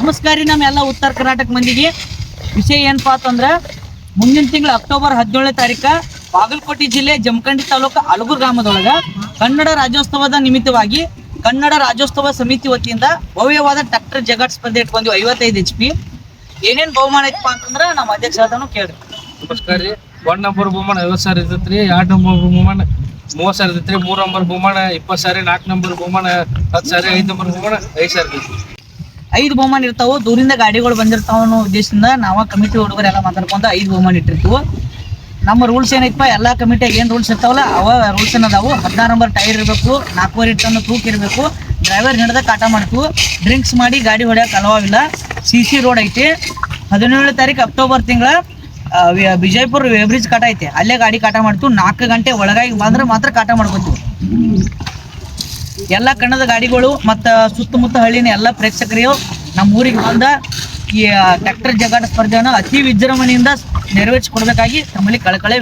ನಮಸ್ಕಾರ ರೀ ನಮ್ಮೆಲ್ಲ ಉತ್ತರ ಕರ್ನಾಟಕ ಮಂದಿಗೆ. ವಿಷಯ ಏನಪ್ಪಾ ಅಂತಂದ್ರೆ, ಮುಂದಿನ ತಿಂಗಳು ಅಕ್ಟೋಬರ್ ಹದಿನೇಳನೇ ತಾರೀಕ ಬಾಗಲಕೋಟೆ ಜಿಲ್ಲೆ ಜಮಖಂಡಿ ತಾಲೂಕು ಅಲಗೂರು ಗ್ರಾಮದೊಳಗ ಕನ್ನಡ ರಾಜ್ಯೋತ್ಸವದ ನಿಮಿತ್ತವಾಗಿ ಕನ್ನಡ ರಾಜ್ಯೋತ್ಸವ ಸಮಿತಿ ವತಿಯಿಂದ ಭವ್ಯವಾದ ಟ್ರ್ಯಾಕ್ಟರ್ ಜಗಾಟ್ ಸ್ಪರ್ಧೆ ಇಟ್ಕೊಂಡ್ವಿ, ಐವತ್ತೈದು ಎಚ್ ಪಿ ಏನೇನ್ ಬಹುಮಾನ ಐತಪ್ಪ ಅಂತಂದ್ರ ನಮ್ಮ ಅಧ್ಯಕ್ಷ ಕೇಳ್ರಿ. ನಮಸ್ಕಾರ ರೀ. ಒನ್ ನಂಬರ್ ಬಹುಮಾನ ಐವತ್ತು ಸಾವಿರ ಇರ್ತೈತೆ ರೀ ಎರಡು ನಂಬರ್ ಬಹುಮಾನ ಮೂವತ್ತು ಸಾವಿರ ಇರ್ತೈತೆ ರೀ ಮೂರು ನಂಬರ್ ಬಹುಮಾನ ಇಪ್ಪತ್ತು ಸಾವಿರ, ನಾಲ್ಕು ನಂಬರ್ ಬಹುಮಾನ ಹತ್ತು ಸಾವಿರ, ಐದು ನಂಬರ್ ಬಹುಮಾನ ಐದು ಸಾವಿರ ಇರ್ತೈತಿ ಐದು ಬಹುಮಾನ ಇರ್ತಾವು, ದೂರಿಂದ ಗಾಡಿಗಳು ಬಂದಿರ್ತಾವ ಅನ್ನೋ ಉದ್ದೇಶದಿಂದ ನಾವ ಕಮಿಟಿ ಹುಡುಗರೆಲ್ಲ ಮಾತಾಡ್ಕೊಂತ ಐದು ಬಹುಮಾನ ಇಟ್ಟಿರ್ತೀವಿ. ನಮ್ಮ ರೂಲ್ಸ್ ಏನೈತಪ್ಪ, ಎಲ್ಲಾ ಕಮಿಟಿಯಾಗ ಏನು ರೂಲ್ಸ್ ಇರ್ತಾವಲ್ಲ, ಅವ ರೂಲ್ಸ್ ಏನದಾವು ಹದಿನಾರು ನಂಬರ್ ಟೈರ್ ಇರಬೇಕು, ನಾಲ್ಕೂವರೆ ಟನ್ ತೂಕ ಇರಬೇಕು. ಡ್ರೈವರ್ ಹಿಡ್ದ ಕಾಟ ಮಾಡ್ತೀವಿ. ಡ್ರಿಂಕ್ಸ್ ಮಾಡಿ ಗಾಡಿ ಹೊಡೆಯೋಕೆ ಅಲವಾಗಿಲ್ಲ ಸಿ ಸಿ ರೋಡ್ ಐತಿ. ಹದಿನೇಳು ತಾರೀಕು ಅಕ್ಟೋಬರ್ ತಿಂಗಳ ವಿಜಯಪುರ ವೇಬ್ರಿಜ್ ಕಾಟ ಐತೆ. ಅಲ್ಲೇ ಗಾಡಿ ಕಾಟ ಮಾಡ್ತೀವಿ. ನಾಲ್ಕು ಗಂಟೆ ಒಳಗಾಗಿ ಬಂದ್ರೆ ಮಾತ್ರ ಕಾಟ ಮಾಡ್ಕೊತೀವಿ. ಎಲ್ಲ ಕಣ್ಣದ ಗಾಡಿಗಳು ಮತ್ತು ಸುತ್ತಮುತ್ತ ಹಳ್ಳಿನ ಎಲ್ಲ ಪ್ರೇಕ್ಷಕರಿಗೂ ನಮ್ಮ ಊರಿಗೆ ಬಂದ ಈ ಟ್ರ್ಯಾಕ್ಟರ್ ಜಗಾಟ ಸ್ಪರ್ಧೆಯನ್ನು ಅತಿ ವಿಜೃಂಭಣೆಯಿಂದ ನೆರವೇರಿಸಿಕೊಡ್ಬೇಕಾಗಿ ತಮ್ಮಲ್ಲಿ ಕಳಕಳೆ